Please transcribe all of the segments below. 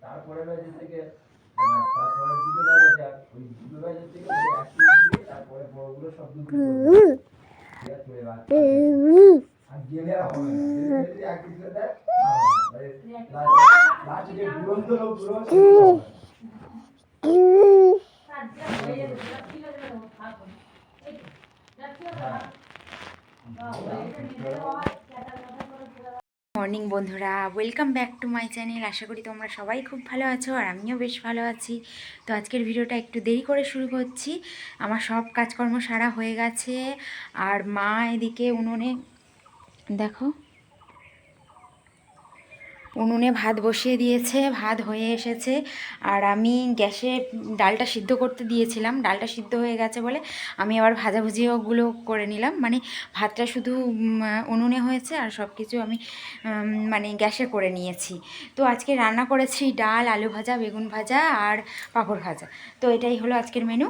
তারপরে ব্যাচের থেকে তারপরে দুটো ব্যাচে যাক ওই দুটো ব্যাচের থেকে তারপরে বড়গুলো সব দুটো। আর গেলে আর হবে না। এক না। মানে লাস্ট- যে দুরন্ত লোকগুলো, সেগুলো হবে না। মর্নিং বন্ধুরা welcome back to my channel আশা করি তোমরা সবাই খুব ভালো আছো আর আমিও বেশ ভালো আছি। তো আজকের ভিডিওটা একটু দেরি করে শুরু করছি। আমার সব কাজকর্ম সারা হয়ে গেছে। আর মা এদিকে উনুনে, দেখো উনুনে ভাত বসিয়ে দিয়েছে, ভাত হয়ে এসেছে। আর আমি গ্যাসে ডালটা সিদ্ধ করতে দিয়েছিলাম। ডালটা সিদ্ধ হয়ে গেছে বলে আমি আবার ভাজাভুজিওগুলো করে নিলাম। মানে ভাতটা শুধু উনুনে হয়েছে আর সব কিছু আমি মানে গ্যাসে করে নিয়েছি। তো আজকে রান্না করেছি ডাল, আলু ভাজা, বেগুন ভাজা আর পাঁপড় ভাজা। তো এটাই হলো আজকের মেনু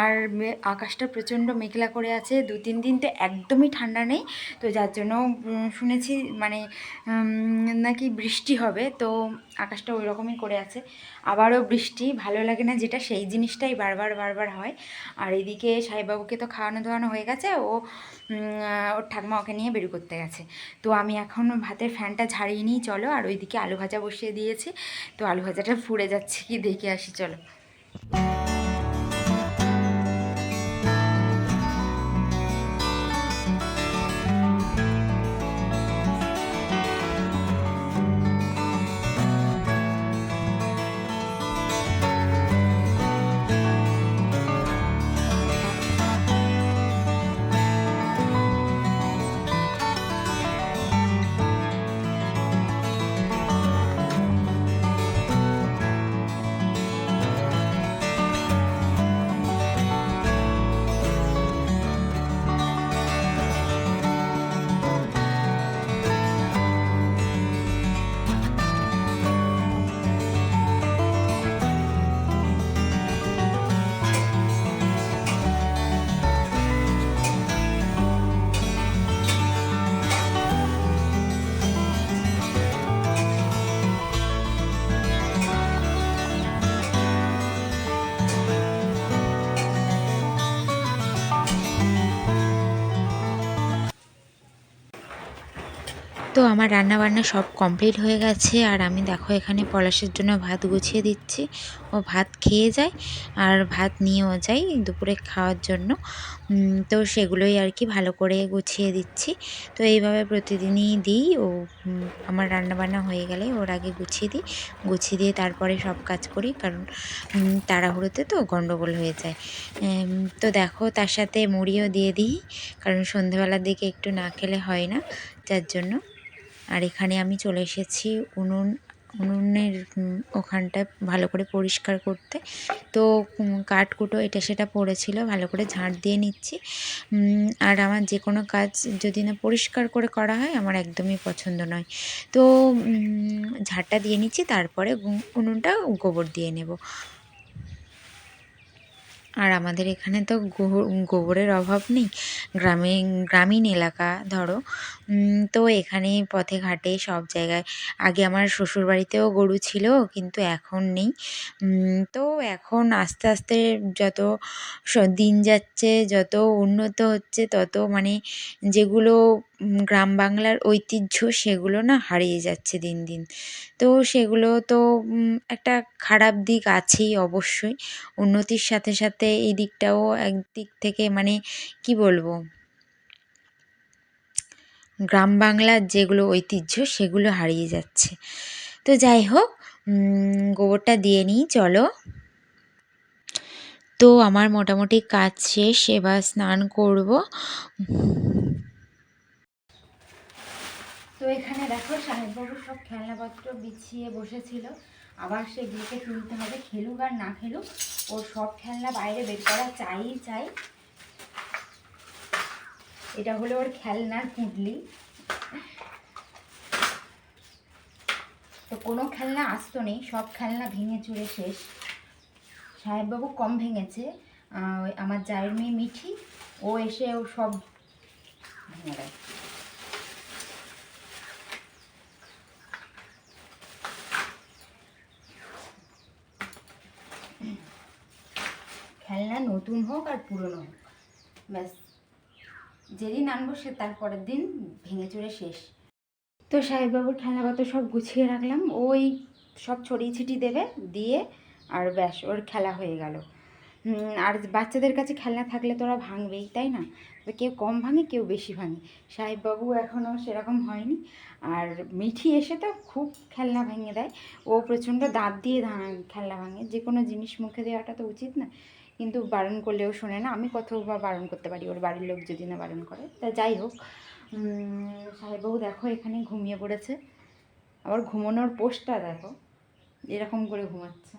আর আকাশটা প্রচণ্ড মেঘলা করে আছে। দু, তিন দিন তো একদমই ঠান্ডা নেই। তো যার জন্য শুনেছি মানে নাকি বৃষ্টি হবে, তো আকাশটা ওই রকমই করে আছে। আবারও বৃষ্টি, ভালো লাগে না যেটা, সেই জিনিসটাই বারবার বারবার হয়। আর এদিকে সাহেববাবুকে তো খাওয়ানো দাওয়ানো হয়ে গেছে, ও ওর ঠাকমা ওকে নিয়ে বেরু করতে গেছে। তো আমি এখন ভাতের ফ্যানটা ঝাড়িয়ে নিই, চলো। আর ওইদিকে আলু ভাজা বসিয়ে দিয়েছি, তো আলু ভাজাটা ফুড়ে যাচ্ছে কি, দেখে আসি, চলো। আমার রান্না বান্না সব কমপ্লিট হয়ে গেছে আর আমি দেখো এখানে পলাশের জন্য ভাত গুছিয়ে দিচ্ছি। ও ভাত খেয়ে যায় আর ভাত নিয়েও যাই দুপুরে খাওয়ার জন্য। তো সেগুলোই আর কি ভালো করে গুছিয়ে দিচ্ছি। তো এইভাবে প্রতিদিনই দিই। ও আমার রান্না বান্না হয়ে গেলে ওর আগে গুছিয়ে দিই। গুছিয়ে দিয়ে তারপরে সব কাজ করি কারণ তাড়াহুড়োতে তো গন্ডগোল হয়ে যায়। তো দেখো তার সাথে মুড়িও দিয়ে দিই কারণ সন্ধেবেলার দিকে একটু না খেলে হয় না যার জন্য। আর এখানে আমি চলে এসেছি উনুন, উনুনের ওখানটা ভালো করে পরিষ্কার করতে। তো কাঠকুটো এটা সেটা পড়েছিল, ভালো করে ঝাঁট দিয়ে নিচ্ছি। আর আমার যে কোনো কাজ যদি না পরিষ্কার করে করা হয়, আমার একদমই পছন্দ নয়। তো ঝাঁটটা দিয়ে নিচ্ছি, তারপরে উনুনটা গোবর দিয়ে নেব। আর আমাদের এখানে তো গোবর, গোবরের অভাব নেই। গ্রামে, গ্রামীণ এলাকা, ধরো। তো এখানে পথে ঘাটে সব জায়গায়। আগে আমার শ্বশুর বাড়িতেও গরু ছিল, কিন্তু এখন নেই। তো এখন আস্তে আস্তে যত দিন যাচ্ছে, যত উন্নত হচ্ছে, তত মানে যেগুলো গ্রাম বাংলার ঐতিহ্য সেগুলো না হারিয়ে যাচ্ছে দিন দিন। তো সেগুলো তো একটা খারাপ দিক আছেই অবশ্যই। উন্নতির সাথে সাথে এই দিকটাও একদিক থেকে মানে কি বলব? গ্রাম বাংলার যেগুলো ঐতিহ্য সেগুলো হারিয়ে যাচ্ছে। তো যাই হোক গোবরটা দিয়ে নিই, চলো। তো আমার মোটামুটি কাজ শেষ, এবার স্নান করব। তো এখানে দেখো সাহেববাবু সব খেলনাপত্র বিছিয়ে বসেছিল। আবার সেগুলোকে তুলতে হবে, খেলুক আর না খেলুক, ও সব খেলনা বাইরে বের করা চাই চাই। এটা হলো ওর খেলনার পুডলি তো কোনো খেলনা আসতো নেই, সব খেলনা ভেঙে চুরে শেষ। সাহেববাবু কম ভেঙেছে আমার জায়ের মেয়ে মিঠি, ও এসে ও সব ভেঙে দেয় খেলনা নতুন হোক আর পুরনো হোক। ব্যাস। যেদিন আনব সে তারপরের দিন ভেঙে চুরে শেষ। তো সাহেববাবুর খেলনাপত্র সব গুছিয়ে রাখলাম। ওই সব ছড়িয়ে ছিটি দেবে, দিয়ে আর ব্যাস, ওর খেলা হয়ে গেল। আর বাচ্চাদের কাছে খেলনা থাকলে তো ওরা ভাঙবেই, তাই না? তো কেউ কম ভাঙে, কেউ বেশি ভাঙে। সাহেববাবু এখনও সেরকম হয়নি। আর মিঠি এসে তো খুব খেলনা ভেঙে দেয়। ও প্রচণ্ড দাঁত দিয়ে খেলনা ভাঙে। যে কোনো জিনিস মুখে দেওয়াটা তো উচিত না। কিন্তু বারণ করলেও শোনে না। আমি কত বা বারণ করতে পারি, ওর বাড়ির লোক যদি না বারণ করে। তা যাই হোক সাহেববাবু দেখো এখানে ঘুমিয়ে পড়েছে। আবার ঘুমানোর পোস্টটা দেখো, এরকম করে ঘুমাচ্ছে।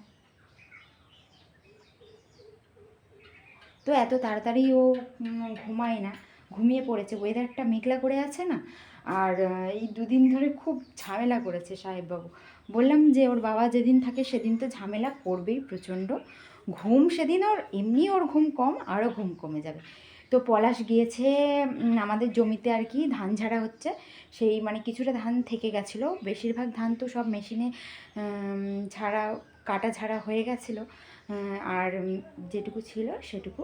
তো এত তাড়াতাড়ি ও ঘুমায় না। ঘুমিয়ে পড়েছে। ওয়েদারটা মেঘলা করে আছে না? আর এই দুদিন ধরে খুব ঝামেলা করেছে সাহেববাবু। বললাম যে, ওর বাবা যেদিন থাকে সেদিন তো ঝামেলা করবেই প্রচণ্ড। ঘুম সেদিন ওর, এমনি ওর ঘুম কম আরও ঘুম কমে যাবে। তো পলাশ গিয়েছে আমাদের জমিতে আর কি, ধান ঝাড়া হচ্ছে। সেই মানে কিছুটা ধান থেকে গেছিল। বেশিরভাগ ধান তো সব মেশিনে ঝাড়া, কাটা ঝাড়া হয়ে গেছিল। আর যেটুকু ছিল সেটুকু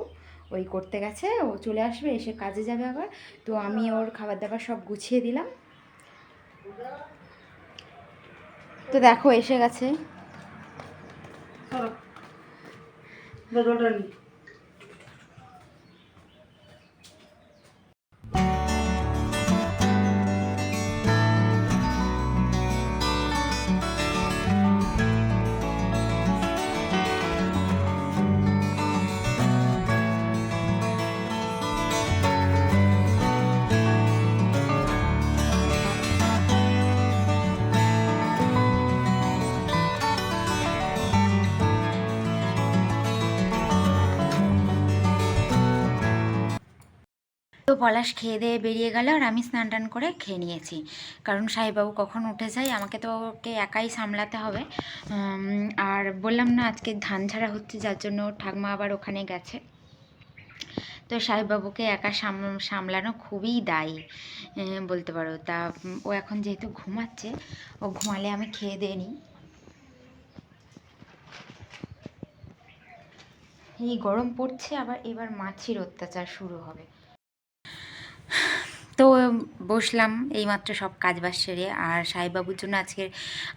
ওই করতে গেছে। ও চলে আসবে, এসে কাজে যাবে আবার। তো আমি ওর খাবার দাবার সব গুছিয়ে দিলাম। তো দেখো, এসে গেছে। இந்த சொல்கிறேன் তো পলাশ খেয়ে দিয়ে বেরিয়ে গেল আর আমি স্নান টান করে খেয়ে নিয়েছি। কারণ সাহেববাবু কখন উঠে যায়, আমাকে তো ওকে একাই সামলাতে হবে। আর বললাম না আজকে ধান ঝাড়া হচ্ছে, যার জন্য ঠাকমা আবার ওখানে গেছে। তো সাহেববাবুকে একা সাম, সামলানো খুবই দায়ী। বলতে পারো, তা, ও এখন যেহেতু ঘুমাচ্ছে, ও ঘুমালে আমি খেয়ে দিয়ে নিই। এই গরম পড়ছে, আবার এবার মাছির অত্যাচার শুরু হবে। তো বসলাম এইমাত্র সব কাজ বাজ সেরে। আর সাহেববাবুর জন্য আজকে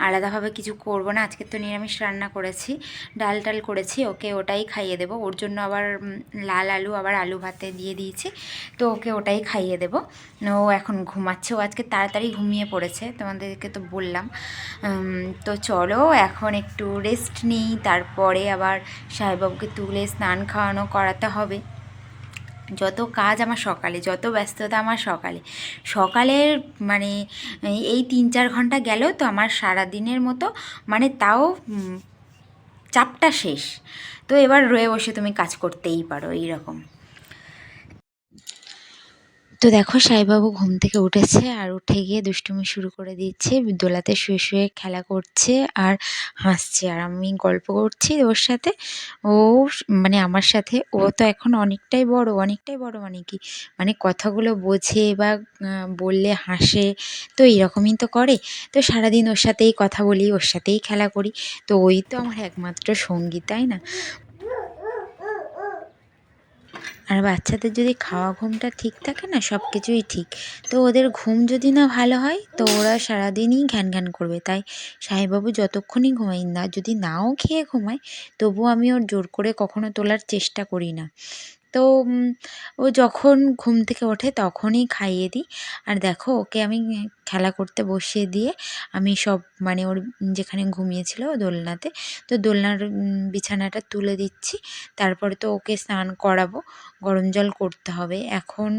আলাদাভাবে কিছু করব না। আজকে তো নিরামিষ রান্না করেছি, ডাল টাল করেছি, ওকে ওটাই খাইয়ে দেবো। ওর জন্য আবার লাল আলু, আবার আলু ভাতে দিয়ে দিয়েছি, তো ওকে ওটাই খাইয়ে দেবো। ও এখন ঘুমাচ্ছে, ও আজকে তাড়াতাড়ি ঘুমিয়ে পড়েছে, তোমাদেরকে তো বললাম। তো চলো এখন একটু রেস্ট নিই, তারপরে আবার সাহেববাবুকে তুলে স্নান খাওয়ানো করাতে হবে। যত কাজ আমার সকালে, যত ব্যস্ততা আমার সকালে। সকালের মানে এই তিন চার ঘণ্টা গেলেও তো আমার সারা দিনের মতো মানে তাও চাপটা শেষ। তো এবার রয়ে বসে তুমি কাজ করতেই পারো এই রকম তো দেখো সাইবাবু ঘুম থেকে উঠেছে আর উঠে গিয়ে দুষ্টুমি শুরু করে দিচ্ছে। দোলাতে শুয়ে শুয়ে খেলা করছে আর হাসছে আর আমি গল্প করছি ওর সাথে। ও মানে আমার সাথে, ও তো এখন অনেকটাই বড় অনেকটাই বড় মানে কি? মানে কথাগুলো বোঝে বা বললে হাসে, তো এরকমই তো করে। তো সারাদিন ওর সাথেই কথা বলি, ওর সাথেই খেলা করি। তো ওই তো আমার একমাত্র সঙ্গী, তাই না? আর বাচ্চাদের যদি খাওয়া ঘুমটা ঠিক থাকে না, সব কিছুই ঠিক। তো ওদের ঘুম যদি না ভালো হয়, তো ওরা সারাদিনই ঘ্যান ঘ্যান করবে। তাই সাহেববাবু যতক্ষণই ঘুমাই না, যদি নাও খেয়ে ঘুমায়, তবুও আমি ওর জোর করে কখনো তোলার চেষ্টা করি না। তো ও যখন ঘুম থেকে ওঠে তখনই খাইয়ে দিই। আর দেখো, ওকে আমি খেলা করতে বসিয়ে দিয়ে আমি সব মানে ওর যেখানে ঘুমিয়েছিল দোলনাতে, তো দোলনার বিছানাটা তুলে দিচ্ছি। তারপরে তো ওকে স্নান করাবো, গরম জল করতে হবে। এখন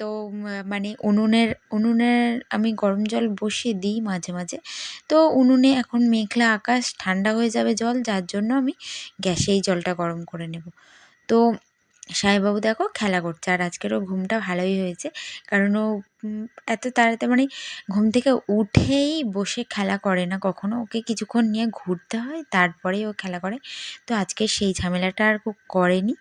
তো মানে উনুনের উনুনের আমি গরম জল বসিয়ে দিই মাঝে মাঝে। তো উনুনে এখন মেঘলা আকাশ, ঠান্ডা হয়ে যাবে জল, যার জন্য আমি গ্যাসেই জলটা গরম করে নেব। তো সাহেবাবু দেখো খেলা করছে। আর আজকের ও ঘুমটা ভালোই হয়েছে। কারণ ও এত তাড়াতাড়ি মানে ঘুম থেকে উঠেই বসে খেলা করে না কখনো। ওকে কিছুক্ষণ নিয়ে ঘুরতে হয়, তারপরেই ও খেলা করে। তো আজকে সেই ঝামেলাটা আর করেনি।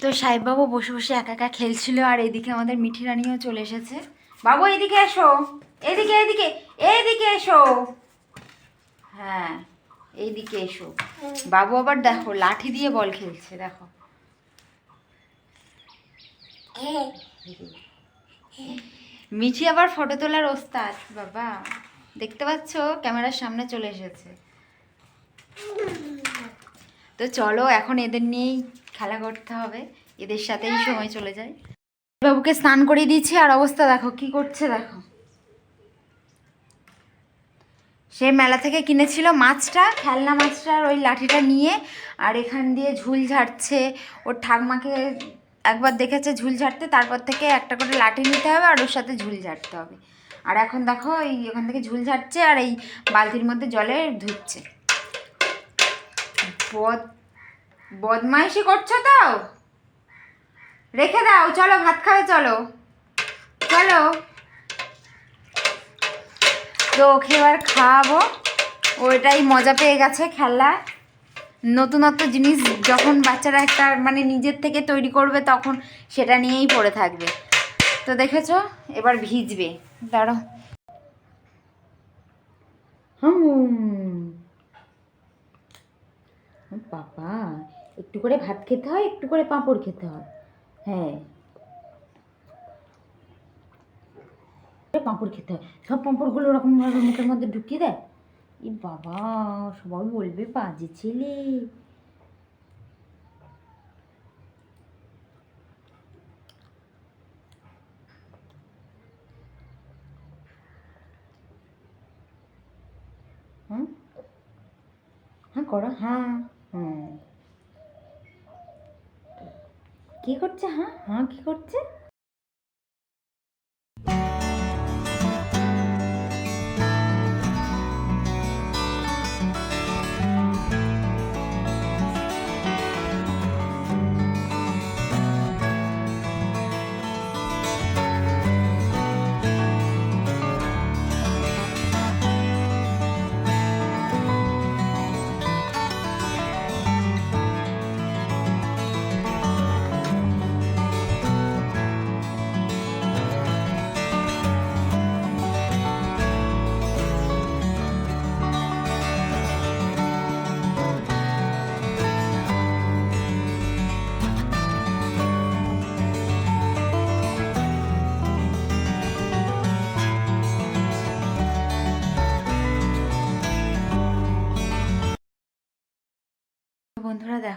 তো সাহেববাবু বসে বসে একা একা খেলছিল আর এদিকে আমাদের মিঠি রানিও চলে এসেছে। বাবু, এদিকে এসো। এদিকে এদিকে এদিকে এসো। হ্যাঁ। এইদিকে এসো। বাবু আবার দেখো লাঠি দিয়ে বল খেলছে দেখো। মিঠি আবার ফটো তোলার ওস্তাদ বাবা। দেখতে পাচ্ছ ক্যামেরার সামনে চলে এসেছে। তো চলো এখন এদের নিয়েই খেলা করতে হবে। এদের সাথেই সময় চলে যায়। বাবুকে স্নান করিয়ে দিয়েছি আর অবস্থা দেখো কি করছে দেখো। সে মেলা থেকে কিনেছিল মাছটা, খেলনা মাছটার ওই লাঠিটা নিয়ে আর এখান দিয়ে ঝুল ঝাড়ছে। ওর ঠাকমাকে একবার দেখেছে ঝুল ঝাড়তে, তারপর থেকে একটা করে লাঠি নিতে হবে আর ওর সাথে ঝুল ঝাড়তে হবে। আর এখন দেখো, এই ওখান থেকে ঝুল ঝাড়ছে আর এই বালতির মধ্যে জলে ধুচ্ছে। বদ, বদমাইশি করছ তো? রেখে দাও, চলো ভাত খাবে, চলো। চলো। তো ওকে এবার খাওয়াবো। ওইটাই মজা পেয়ে গেছে খেলা। নতুনত্ব জিনিস যখন বাচ্চারা একটা মানে নিজের থেকে তৈরি করবে তখন সেটা নিয়েই পড়ে থাকবে। তো দেখেছ? এবার ভিজবে। হুম। বাবা, একটু করে ভাত খেতে হয়, একটু করে পাঁপড় খেতে হয়। হ্যাঁ। পাঁপড় খেতে হয়। সব পাঁপড়গুলো ওরকমভাবে মুখের মধ্যে ঢুকিয়ে দেয়? ই বাবা, সবাই বলবে বাজে ছেলে। হুম? হ্যাঁ করো। হ্যাঁ হুম কি করছে হ্যাঁ? হ্যাঁ কি করছে?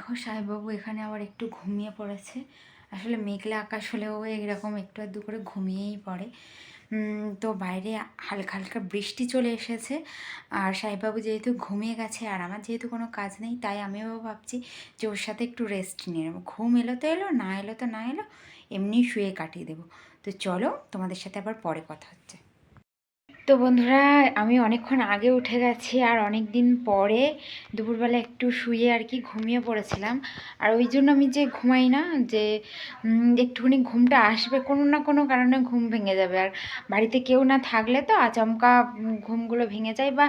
দেখো সাহেববাবু এখানে আবার একটু ঘুমিয়ে পড়েছে। আসলে মেঘলা আকাশ হলেও এরকম একটু আধটু করে ঘুমিয়েই পড়ে। তো বাইরে হালকা হালকা বৃষ্টি চলে এসেছে। আর সাহেববাবু যেহেতু ঘুমিয়ে গেছে, আর আমার যেহেতু কোনো কাজ নেই, তাই আমিও ভাবছি যে ওর সাথে একটু রেস্ট নিয়ে নেব। ঘুম এলো তো এলো, না এলো তো না এলো, এমনি শুয়ে কাটিয়ে দেবো। তো চলো তোমাদের সাথে আবার পরে কথা হচ্ছে। তো বন্ধুরা, আমি অনেকক্ষণ আগে উঠে গেছি আর অনেক দিন পরে দুপুরবেলা একটু শুয়ে আর কি ঘুমিয়ে পড়েছিলাম। আর ওই জন্য আমি যে ঘুমাই না, যে একটুখানি ঘুমটা আসবে কোনো না কোনো কারণে ঘুম ভেঙে যাবে। আর বাড়িতে কেউ না থাকলে তো আচমকা ঘুমগুলো ভেঙে যায় বা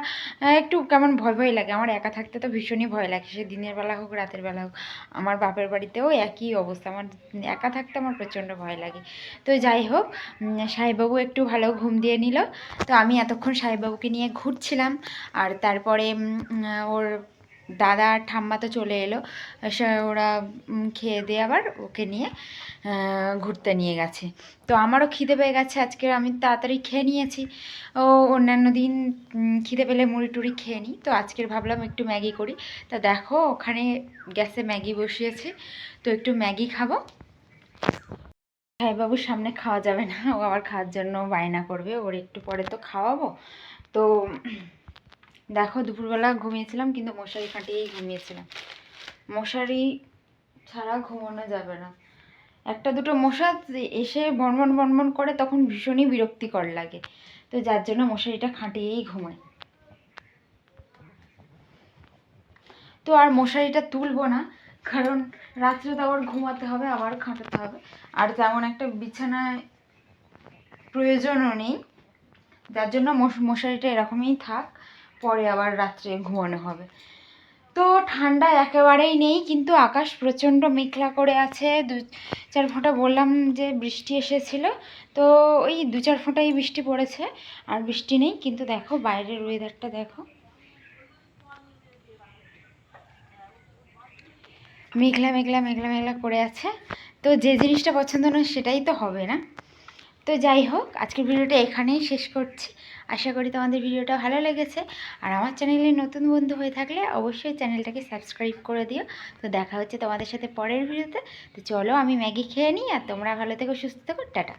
একটু কেমন ভয় ভয় লাগে। আমার একা থাকতে তো ভীষণই ভয় লাগে। সে দিনের বেলা হোক, রাতের বেলা হোক, আমার বাপের বাড়িতেও একই অবস্থা। আমার একা থাকতে আমার প্রচণ্ড ভয় লাগে। তো যাই হোক সাহেববাবু একটু ভালো ঘুম দিয়ে নিল। তো আমি এতক্ষণ সাহেববাবুকে নিয়ে ঘুরছিলাম আর তারপরে ওর দাদা ঠাম্মা তো চলে এলো ওরা খেয়ে দিয়ে আবার ওকে নিয়ে ঘুরতে নিয়ে গেছে। তো আমারও খিদে পেয়ে গেছে আজকে, আমি তাড়াতাড়ি খেয়ে নিয়েছি। ও অন্যান্য দিন খিদে পেলে মুড়ি টুড়ি খেয়ে নিই। তো আজকের ভাবলাম একটু ম্যাগি করি। তা দেখো, ওখানে গ্যাসে ম্যাগি বসিয়েছে, তো একটু ম্যাগি খাব। সাহেববাবুর সামনে খাওয়া যাবে না, ও আবার খাওয়ার জন্য বায়না করবে, ওর একটু পরে তো খাওয়াবো। তো দেখো, দুপুরবেলা ঘুমিয়েছিলাম, কিন্তু মশারি খাটিয়েই ঘুমিয়েছিলাম। মশারি ছাড়া ঘুমানো যাবে না। একটা দুটো মশা এসে বনবন বনবন করে তখন ভীষণই বিরক্তিকর লাগে। তো যার জন্য মশারিটা খাটিয়েই ঘুমাই। তো আর মশারিটা তুলবো না কারণ রাত্রে তো আবার ঘুমাতে হবে, আবার খাটাতে হবে। আর তেমন একটা বিছানায় প্রয়োজনও নেই। যার জন্য মশ- মশারিটা এরকমই থাক, পরে আবার রাত্রে ঘুমানো হবে। তো ঠান্ডা একেবারেই নেই, কিন্তু আকাশ প্রচণ্ড মেঘলা করে আছে। দু, চার ফোঁটা বললাম যে বৃষ্টি এসেছিল, তো ওই দু চার ফোঁটাই বৃষ্টি পড়েছে। আর বৃষ্টি নেই, কিন্তু দেখো বাইরের ওয়েদারটা দেখো। মেঘলা মেঘলা মেঘলা মেঘলা করে আছে। তো যে জিনিসটা পছন্দ নয় সেটাই তো হবে না। তো যাই হোক, আজকের ভিডিওটা এখানেই শেষ করছি। আশা করি তোমাদের ভিডিওটা ভালো লেগেছে। আর আমার চ্যানেলে নতুন বন্ধু হয়ে থাকলে অবশ্যই চ্যানেলটাকে সাবস্ক্রাইব করে দিও। তো দেখা হচ্ছে তোমাদের সাথে পরের ভিডিওতে। তো চলো আমি ম্যাগি খেয়ে নিই আর তোমরা ভালো থেকো, সুস্থ থেকো, টাটা।